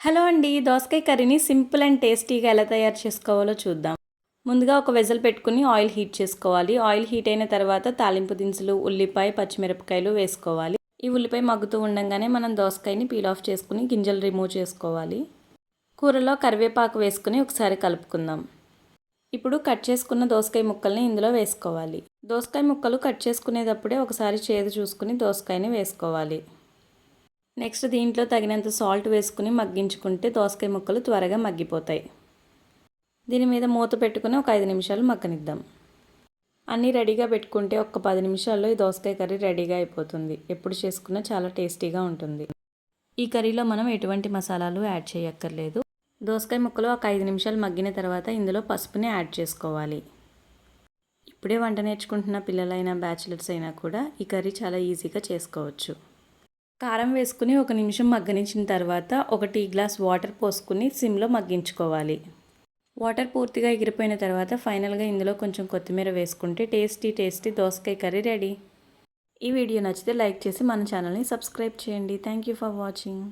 Hello అండి దోసకాయ కర్రీని సింపుల్ అండ్ టేస్టీగా ఎలా తయారు చేసుకోవాలో చూద్దాం. ముందుగా ఒక వెజల్ పెట్టుకుని ఆయిల్ హీట్ చేసుకోవాలి. ఆయిల్ హీట్ అయిన తర్వాత తాలింపు దినుసులు ఉల్లిపాయ పచ్చిమిరపకాయలు వేసుకోవాలి. ఈ ఉల్లిపాయ మగ్గుతూ ఉండగానే మనం దోసకాయని పీల్ ఆఫ్ చేసుకుని గింజలు రిమూవ్ చేసుకోవాలి. కూరలో కరివేపాకు వేసుకుని ఒకసారి కలుపుకుందాం. ఇప్పుడు కట్ చేసుకున్న దోసకాయ ముక్కల్ని ఇందులో వేసుకోవాలి. దోసకాయ ముక్కలు కట్ చేసుకునేటప్పుడే ఒకసారి చేదు చూసుకుని దోసకాయని వేసుకోవాలి. నెక్స్ట్ దీంట్లో తగినంత సాల్ట్ వేసుకుని మగ్గించుకుంటే దోసకాయ ముక్కలు త్వరగా మగ్గిపోతాయి. దీని మీద మూత పెట్టుకుని ఒక ఐదు నిమిషాలు మగ్గనిద్దాం. అన్నీ రెడీగా పెట్టుకుంటే ఒక పది నిమిషాల్లో ఈ దోసకాయ కర్రీ రెడీగా అయిపోతుంది. ఎప్పుడు చేసుకున్నా చాలా టేస్టీగా ఉంటుంది. ఈ కర్రీలో మనం ఎటువంటి మసాలాలు యాడ్ చేయక్కర్లేదు. దోసకాయ ముక్కలు ఒక ఐదు నిమిషాలు మగ్గిన తర్వాత ఇందులో పసుపుని యాడ్ చేసుకోవాలి. ఇప్పుడే వంట నేర్చుకుంటున్న పిల్లలైనా బ్యాచిలర్స్ అయినా కూడా ఈ కర్రీ చాలా ఈజీగా చేసుకోవచ్చు. కారం వేసుకుని ఒక నిమిషం మగ్గనించిన తర్వాత ఒక టీ గ్లాస్ వాటర్ పోసుకుని సిమ్లో మగ్గించుకోవాలి. వాటర్ పూర్తిగా ఎగిరిపోయిన తర్వాత ఫైనల్గా ఇందులో కొంచెం కొత్తిమీర వేసుకుంటే టేస్టీ టేస్టీ దోసకాయ కర్రీ రెడీ. ఈ వీడియో నచ్చితే లైక్ చేసి మన ఛానల్ని సబ్స్క్రైబ్ చేయండి. Thank you for watching.